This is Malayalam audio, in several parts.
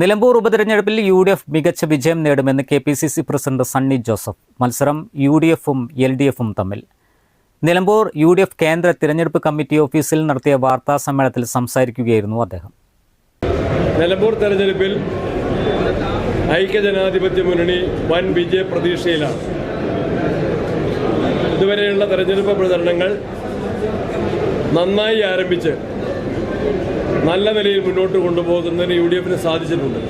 നിലമ്പൂർ ഉപതെരഞ്ഞെടുപ്പിൽ യു ഡി എഫ് മികച്ച വിജയം നേടുമെന്ന് K P C C president Sunny Joseph. മത്സരം യു ഡി എഫും എൽ ഡി എഫും തമ്മിൽ. നിലമ്പൂർ യു ഡി എഫ് കേന്ദ്ര തിരഞ്ഞെടുപ്പ് കമ്മിറ്റി ഓഫീസിൽ നടത്തിയ വാർത്താ സമ്മേളനത്തിൽ സംസാരിക്കുകയായിരുന്നു അദ്ദേഹം. നിലമ്പൂർ തെരഞ്ഞെടുപ്പിൽ ഐക്യജനാധിപത്യ മുന്നണി വൻ വിജയ പ്രതീക്ഷയിലാണ്. ഇതുവരെയുള്ള തെരഞ്ഞെടുപ്പ് പ്രചരണങ്ങൾ നന്നായി ആരംഭിച്ച് നല്ല നിലയിൽ മുന്നോട്ട് കൊണ്ടുപോകുന്നതിന് യു ഡി എഫിന് സാധിച്ചിട്ടുണ്ട്.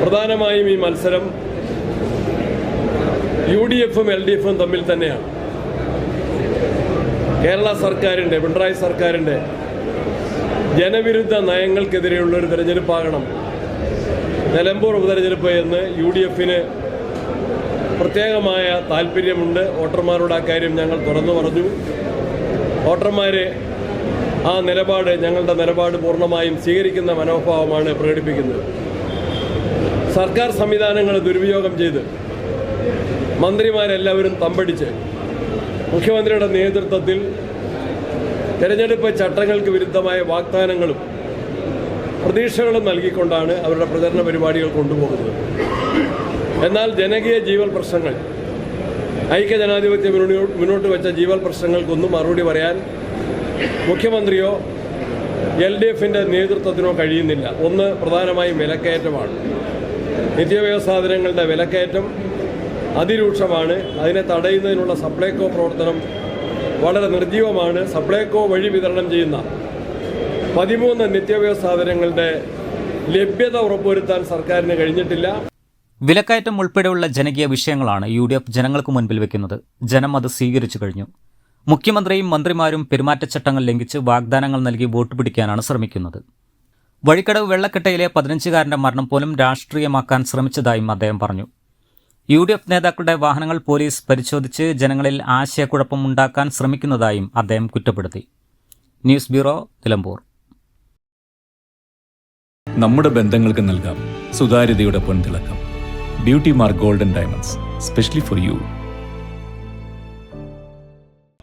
പ്രധാനമായും ഈ മത്സരം യു ഡി എഫും എൽ ഡി എഫും തമ്മിൽ തന്നെയാണ്. കേരള സർക്കാരിന്റെ പിണറായി സർക്കാരിന്റെ ജനവിരുദ്ധ നയങ്ങൾക്കെതിരെയുള്ള ഒരു തെരഞ്ഞെടുപ്പാകണം. നിലമ്പൂർ ഉപതെരഞ്ഞെടുപ്പ് എന്ന് യു ഡി എഫിന് പ്രത്യേകമായ താല്പര്യമുണ്ട്. വോട്ടർമാരോട് ആ കാര്യം ഞങ്ങൾ തുറന്നു പറഞ്ഞു. വോട്ടർമാർ ആ നിലപാട് ഞങ്ങളുടെ നിലപാട് പൂർണമായും സ്വീകരിക്കുന്ന മനോഭാവമാണ് പ്രകടിപ്പിക്കുന്നത്. സർക്കാർ സംവിധാനങ്ങൾ ദുരുപയോഗം ചെയ്ത് മന്ത്രിമാരെല്ലാവരും തമ്പടിച്ച് മുഖ്യമന്ത്രിയുടെ നേതൃത്വത്തിൽ തെരഞ്ഞെടുപ്പ് ചട്ടങ്ങൾക്ക് വിരുദ്ധമായ വാഗ്ദാനങ്ങളും പ്രതീക്ഷകളും നൽകിക്കൊണ്ടാണ് അവരുടെ പ്രചരണ പരിപാടികൾ കൊണ്ടുപോകുന്നത്. എന്നാൽ ജനകീയ ജീവൽ പ്രശ്നങ്ങൾ ഐക്യജനാധിപത്യ മുന്നോട്ട് വെച്ച ജീവൽ പ്രശ്നങ്ങൾക്കൊന്നും മറുപടി പറയാൻ മുഖ്യമന്ത്രിയോ എൽ ഡി എഫിന്റെ നേതൃത്വത്തിനോ കഴിയുന്നില്ല. ഒന്ന് പ്രധാനമായും വിലക്കയറ്റമാണ്. നിത്യവ്യവസാധനങ്ങളുടെ വിലക്കയറ്റം അതിരൂക്ഷമാണ്. അതിനെ തടയുന്നതിനുള്ള സപ്ലൈകോ പ്രവർത്തനം വളരെ നിർജീവമാണ്. സപ്ലൈകോ വഴി വിതരണം ചെയ്യുന്ന പതിമൂന്ന് നിത്യവ്യവസാധനങ്ങളുടെ ലഭ്യത ഉറപ്പുവരുത്താൻ സർക്കാരിന് കഴിഞ്ഞിട്ടില്ല. വിലക്കയറ്റം ഉൾപ്പെടെയുള്ള ജനകീയ വിഷയങ്ങളാണ് യു ഡി എഫ് ജനങ്ങൾക്ക് മുൻപിൽ വെക്കുന്നത്. ജനം അത് സ്വീകരിച്ചു കഴിഞ്ഞു. മുഖ്യമന്ത്രിയും മന്ത്രിമാരും പെരുമാറ്റച്ചട്ടങ്ങൾ ലംഘിച്ച് വാഗ്ദാനങ്ങൾ നൽകി വോട്ട് പിടിക്കാനാണ് ശ്രമിക്കുന്നത്. വഴിക്കടവ് വെള്ളക്കെട്ടയിലെ പതിനഞ്ചുകാരന്റെ മരണം പോലും രാഷ്ട്രീയമാക്കാൻ ശ്രമിച്ചതായും അദ്ദേഹം പറഞ്ഞു. യു ഡി എഫ് നേതാക്കളുടെ വാഹനങ്ങൾ പോലീസ് പരിശോധിച്ച് ജനങ്ങളിൽ ആശയക്കുഴപ്പം ഉണ്ടാക്കാൻ ശ്രമിക്കുന്നതായും അദ്ദേഹം കുറ്റപ്പെടുത്തി. News bureau Nilambur. നമ്മുടെ ബന്ധങ്ങൾക്ക് നൽകാം. സുതാര്യതയുടെ പൊൻതിളക്കം. Beauty mark golden diamonds specially for you.